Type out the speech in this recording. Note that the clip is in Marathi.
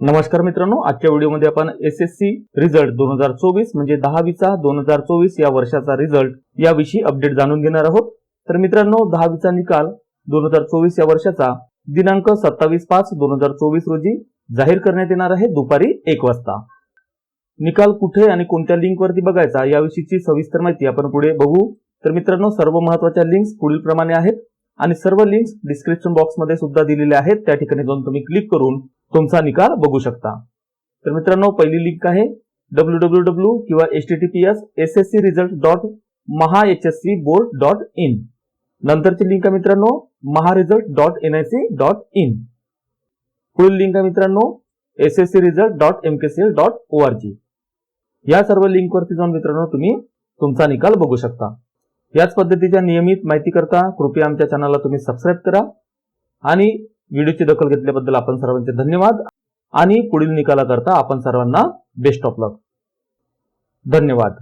नमस्कार मित्रांनो आजच्या व्हिडिओमध्ये आपण एस एस सी रिझल्ट दोन हजार चोवीस म्हणजे दहावीचा दोन हजार चोवीस या वर्षाचा रिझल्ट याविषयी अपडेट जाणून घेणार आहोत. तर मित्रांनो दहावीचा निकाल दोन हजार चोवीस या वर्षाचा दिनांक सत्तावीस पाच दोन हजार चोवीस रोजी जाहीर करण्यात येणार आहे दुपारी एक वाजता. निकाल कुठे आणि कोणत्या लिंक वरती बघायचा याविषयीची सविस्तर माहिती आपण पुढे बघू. तर मित्रांनो सर्व महत्त्वाच्या लिंक्स पुढील प्रमाणे आहेत आणि सर्व लिंक्स डिस्क्रिप्शन बॉक्समध्ये सुद्धा दिलेल्या आहेत. त्या ठिकाणी जाऊन तुम्ही क्लिक करून तुमचा निकाल बघू शकता. तर मित्रांनो पहिली लिंक आहे डब्ल्यू डब्ल्यू डब्ल्यू किंवा S T T P S S S C result dot Maha H S C board dot in नंतरची लिंक आहे मित्रांनो Maha result dot N I C dot in पुढील लिंक आहे मित्रांनो S S C result dot M K C L dot O R G या सर्व लिंकवरती जाऊन मित्रांनो तुम्ही तुमचा निकाल बघू शकता. याच पद्धतीच्या नियमित माहिती करता कृपया आमच्या चॅनलला तुम्ही सबस्क्राईब करा. आणि व्हिडिओची दखल घेतल्याबद्दल आपण सर्वांचे धन्यवाद. आणि पुढील निकालाकरता आपण सर्वांना बेस्ट ऑफ लक धन्यवाद.